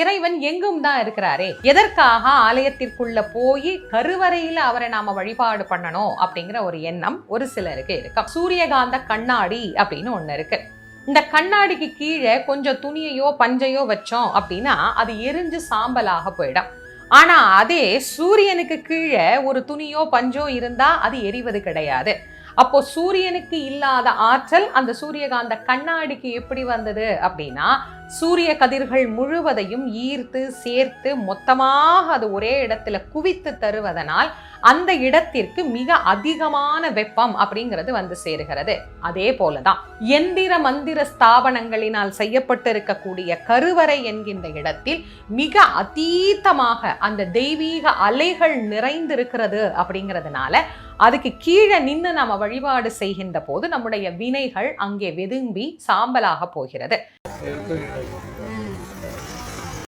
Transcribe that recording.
இறைவன் எங்கும் தான் இருக்கிறாரே. எதற்காக ஆலயத்திற்குள்ள போய் கருவறையில அவரை நாம வழிபாடு பண்ணணும் அப்படிங்கிற ஒரு எண்ணம் ஒரு சிலருக்கு இருக்கு சூரியகாந்த கண்ணாடி அப்படின்னு ஒண்ணு இருக்கு. இந்த கண்ணாடிக்கு கீழே கொஞ்சம் துணியையோ பஞ்சையோ வச்சோம் அப்படின்னா அது எரிஞ்சு சாம்பலாக போயிடும். ஆனா அதே சூரியனுக்கு கீழே ஒரு துணியோ பஞ்சோ இருந்தா அது எரிவது கிடையாது. அப்போ சூரியனுக்கு இல்லாத ஆற்றல் அந்த சூரியகாந்த கண்ணாடிக்கு எப்படி வந்தது அப்படின்னா சூரிய கதிர்கள் முழுவதையும் ஈர்த்து சேர்த்து மொத்தமாக அது ஒரே இடத்துல குவித்து தருவதனால் அந்த இடத்திற்கு மிக அதிகமான வெப்பம் அப்படிங்கிறது வந்து சேருகிறது. அதே போலதான் எந்திர மந்திர ஸ்தாபனங்களினால் செய்யப்பட்டிருக்கக்கூடிய கருவறை என்கின்ற இடத்தில் மிக அதீத்தமாக அந்த தெய்வீக அலைகள் நிறைந்திருக்கிறது அப்படிங்கிறதுனால அதுக்கு கீழே நின்று நம்ம வழிபாடு செய்கின்ற போது நம்முடைய வினைகள் அங்கே வெதும்பி சாம்பலாக போகிறது. Hum.